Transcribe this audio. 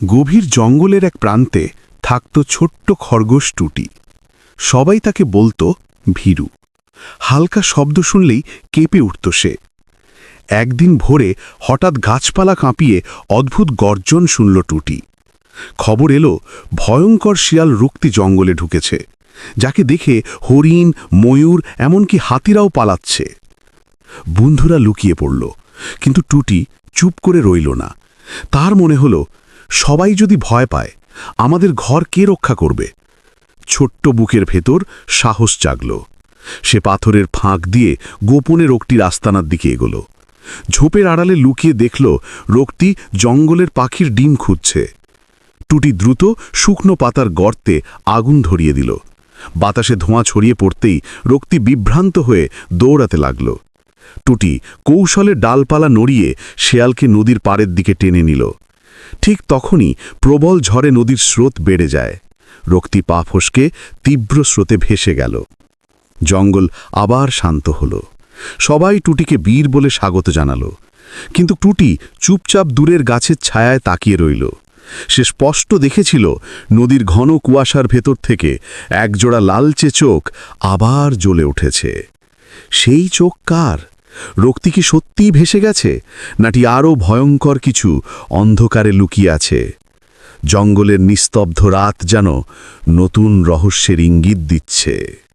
গভীর জঙ্গলের এক প্রান্তে থাকত ছোট্ট খরগোশ টুটি। সবাই তাকে বলতো ভীরু। হালকা শব্দ শুনলেই কেঁপে উঠত সে। একদিন ভোরে হঠাৎ গাছপালা কাঁপিয়ে অদ্ভুত গর্জন শুনল টুটি। খবর এলো, ভয়ঙ্কর শিয়াল রুক্তি জঙ্গলে ঢুকেছে, যাকে দেখে হরিণ, ময়ূর, এমনকি হাতিরাও পালাচ্ছে। বন্ধুরা লুকিয়ে পড়ল, কিন্তু টুটি চুপ করে রইল না। তার মনে হলো সবাই যদি ভয় পায়, আমাদের ঘর কে রক্ষা করবে? ছোট্ট বুকের ভেতর সাহস জাগল। সে পাথরের ফাঁক দিয়ে গোপনে রোগটির আস্তানার দিকে এগোল। ঝোপের আড়ালে লুকিয়ে দেখল, রোগটি জঙ্গলের পাখির ডিম খুঁজছে। টুটি দ্রুত শুকনো পাতার গর্তে আগুন ধরিয়ে দিল। বাতাসে ধোঁয়া ছড়িয়ে পড়তেই রোগটি বিভ্রান্ত হয়ে দৌড়াতে লাগল। টুটি কৌশলে ডালপালা নড়িয়ে শেয়ালকে নদীর পাড়ের দিকে টেনে নিল। ঠিক তখনই প্রবল ঝড়ে নদীর স্রোত বেড়ে যায়। রক্তি পা ফসকে তীব্র স্রোতে ভেসে গেল। জঙ্গল আবার শান্ত হল। সবাই টুটিকে বীর বলে স্বাগত জানালো। কিন্তু টুটি চুপচাপ দূরের গাছের ছায়ায় তাকিয়ে রইল। সে স্পষ্ট দেখেছিল নদীর ঘন কুয়াশার ভেতর থেকে একজোড়া লালচে চোখ আবার জ্বলে উঠেছে। সেই চোখ কার? রক্তি কি সত্যিই ভেসে গেছে নাটি আরও ভয়ঙ্কর কিছু অন্ধকারে লুকিয়ে আছে? জঙ্গলের নিস্তব্ধ রাত যেন নতুন রহস্যের ইঙ্গিত দিচ্ছে।